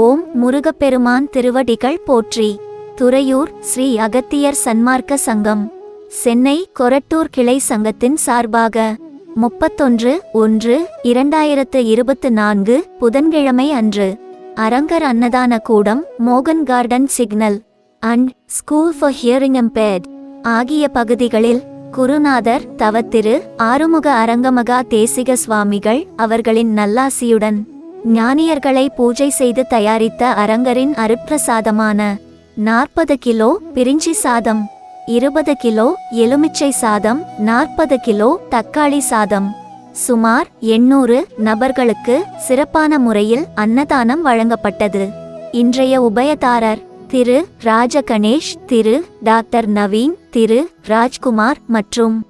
ஓம் முருகப்பெருமான் திருவடிகள் போற்றி. துறையூர் ஸ்ரீ அகத்தியர் சன்மார்க்க சங்கம். சென்னை கொரட்டூர் கிளை சங்கத்தின் சார்பாக முப்பத்தொன்று ஒன்று இரண்டாயிரத்து இருபத்து நான்கு புதன்கிழமை அன்று அரங்கர் அன்னதான கூடம் மோகன் garden signal and school for hearing impaired ஆகிய பகுதிகளில் குருநாதர் தவத்திரு ஆறுமுக அரங்கமகா தேசிக சுவாமிகள் அவர்களின் நல்லாசியுடன் ஞானியர்களை பூஜை செய்து தயாரித்த அரங்கரின் அருப்பிரசாதமான நாற்பது கிலோ பிரிஞ்சி சாதம் இருபது கிலோ எலுமிச்சை சாதம் நாற்பது கிலோ தக்காளி சாதம். சுமார் எண்ணூறு நபர்களுக்கு சிறப்பான முறையில் அன்னதானம் வழங்கப்பட்டது. இன்றைய உபயதாரர் திரு ராஜ கணேஷ் திரு டாக்டர் நவீன் திரு ராஜ்குமார் மற்றும்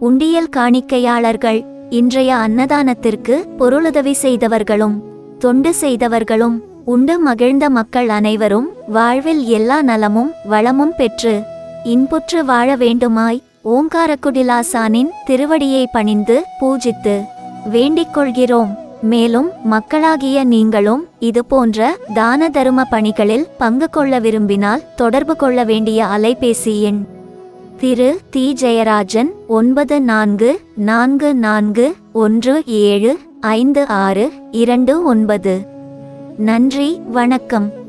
உண்டியல் காணிக்கையாளர்கள் இன்றைய அன்னதானத்திற்கு பொருளுதவி செய்தவர்களும் தொண்டு செய்தவர்களும் உண்டு மகிழ்ந்த மக்கள் அனைவரும் வாழ்வில் எல்லா நலமும் வளமும் பெற்று இன்புற்று வாழ வேண்டுமாய் ஓங்காரக்குடிலாசானின் திருவடியை பணிந்து பூஜித்து வேண்டிக் கொள்கிறோம். மேலும் மக்களாகிய நீங்களும் இதுபோன்ற தான தரும பணிகளில் பங்கு கொள்ள விரும்பினால் தொடர்பு கொள்ள வேண்டிய அலைபேசி எண் திரு தி ஜெயராஜன் ஒன்பது நான்கு நான்கு நான்கு ஒன்று ஏழு ஐந்து ஆறு இரண்டு ஒன்பது. நன்றி வணக்கம்.